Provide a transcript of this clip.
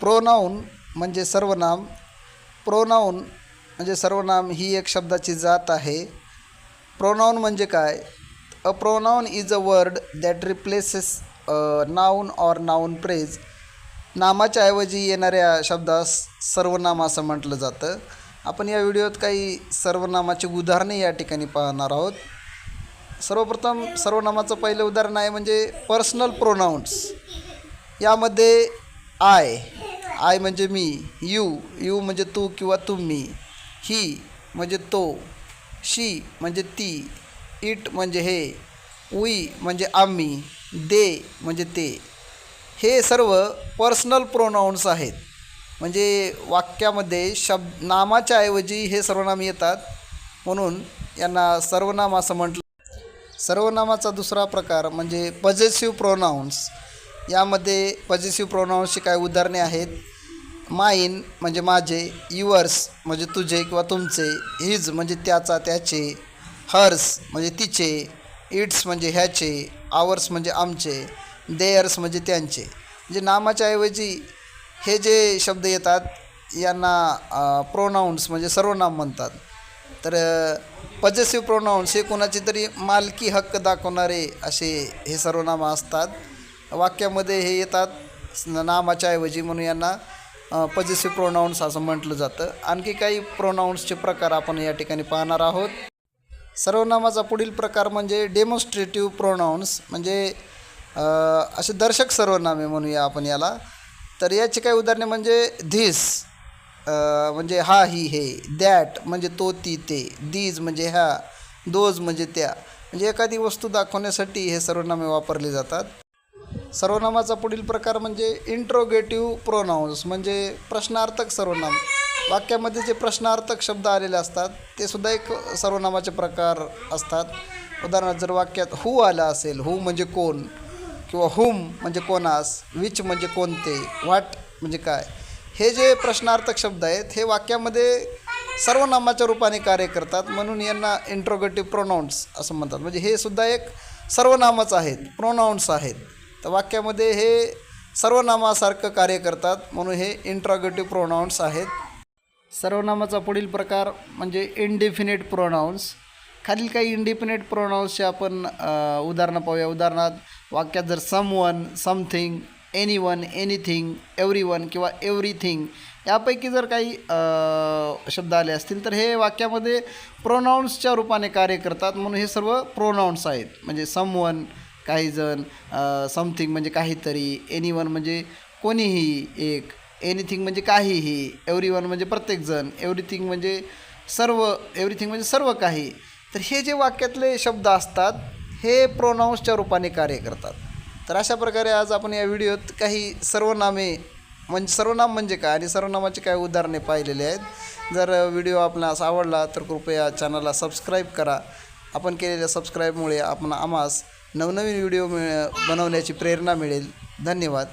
Pronoun म्हणजे सर्वनाम pronoun म्हणजे सर्वनाम ही एक शब्दाची जात आहे. प्रोनाऊन म्हणजे काय? A pronoun is a word that replaces noun or noun phrase नामाच्या ऐवजी येणाऱ्या शब्दास सर्वनाम असं म्हटलं जातं. आपण या व्हिडिओत काही सर्वनामाची उदाहरणे या ठिकाणी पाहणार आहोत. सर्वप्रथम सर्वनामाचं पहिलं उदाहरण आहे म्हणजे पर्सनल प्रोनाऊन्स यामध्ये आय आय म्हणजे मी यू यू म्हणजे तू किंवा तुम्ही ही म्हणजे तो शी म्हणजे ती इट म्हणजे हे उई म्हणजे आम्ही दे म्हणजे ते. हे सर्व पर्सनल प्रोनाऊन्स आहेत. म्हणजे वाक्यामध्ये शब्द नामाच्या ऐवजी हे सर्वनाम येतात. म्हणून यांना सर्वनाम असं म्हटलं. सर्वनामाचा दुसरा प्रकार म्हणजे पजेसिव्ह प्रोनाऊन्स यामध्ये पजेसिव्ह प्रोनाऊन्सची काही उदाहरणे आहेत. माईन म्हणजे माझे युअर्स म्हणजे तुझे किंवा तुमचे हिज म्हणजे त्याचा त्याचे हर्स म्हणजे तिचे इट्स म्हणजे ह्याचे आवर्स म्हणजे आमचे देअर्स म्हणजे त्यांचे. म्हणजे नामाच्या ऐवजी हे जे शब्द येतात यांना प्रोनाऊन्स म्हणजे सर्वनाम म्हणतात. तर पजेसिव्ह प्रोनाऊन्स हे कोणाची तरी मालकी हक्क दाखवणारे असे हे सर्वनामं असतात. वाक्यामध्ये हे येतात नामाच्या ऐवजी म्हणून यांना. पजेसिव्ह प्रोनाऊन्स असं म्हटलं जातं. आणखी काही प्रोनाऊन्सचे प्रकार आपण या ठिकाणी पाहणार आहोत. सर्वनामाचा पुढील प्रकार म्हणजे डेमॉन्स्ट्रेटिव्ह प्रोनाऊन्स म्हणजे असे दर्शक सर्वनामे म्हणूया आपण याला. तर याची काही उदाहरणे म्हणजे धिस म्हणजे हा ही हे दॅट म्हणजे तो ती ते दीज म्हणजे ह्या दोज म्हणजे त्या. म्हणजे एखादी वस्तू दाखवण्यासाठी हे सर्वनामे वापरले जातात. सर्वनामाचा पुढील प्रकार म्हणजे इंट्रोगेटिव्ह प्रोनाऊन्स म्हणजे प्रश्नार्थक सर्वनाम. वाक्यामध्ये जे प्रश्नार्थक शब्द आलेले असतात ते सुद्धा एक सर्वनामाचे प्रकार असतात. उदाहरणार्थ जर वाक्यात हू आला असेल हू म्हणजे कोण? किंवा हुम म्हणजे कोणास? विच म्हणजे कोणते? वाट म्हणजे काय? हे जे प्रश्नार्थक शब्द आहेत हे वाक्यामध्ये सर्वनामाच्या रूपाने कार्य करतात. म्हणून यांना इंट्रोगेटिव्ह प्रोनाऊन्स असं म्हणतात. म्हणजे हे सुद्धा एक सर्वनामच आहेत प्रोनाऊन्स आहेत. तर वाक्यामध्ये हे सर्वनामासारखं कार्य करतात म्हणून हे इंट्रॉगेटिव्ह प्रोनाऊन्स आहेत. सर्वनामाचा पुढील प्रकार म्हणजे इंडिफिनिट प्रोनाऊन्स खालील काही इंडिफिनिट प्रोनाऊन्सचे आपण उदाहरणं पाहूया. उदाहरणार्थ वाक्यात जर someone something anyone anything everyone किंवा एव्हरीथिंग यापैकी जर काही शब्द आले असतील तर हे वाक्यामध्ये प्रोनाऊन्सच्या रूपाने कार्य करतात म्हणून हे सर्व प्रोनाऊन्स आहेत. म्हणजे सम वन काहीजण समथिंग म्हणजे काहीतरी एनी वन म्हणजे कोणीही एक एनिथिंग म्हणजे काहीही एव्हरी वन म्हणजे प्रत्येकजण एव्हरीथिंग म्हणजे सर्व एव्हरीथिंग म्हणजे सर्व काही. तर हे जे वाक्यातले शब्द असतात हे प्रोनाऊन्सच्या रूपाने कार्य करतात. तर अशा प्रकारे आज आपण या व्हिडिओत काही सर्वनामे म्हणजे सर्वनाम म्हणजे काय आणि सर्वनामाची काही उदाहरणे पाहिलेली आहेत. जर व्हिडिओ आपणास आवडला तर कृपया चॅनलला सबस्क्राईब करा. आपण केलेल्या सबस्क्राईबमुळे आपण आम्हास नवनवीन व्हिडिओ मिळ बनवण्याची प्रेरणा मिळेल. धन्यवाद.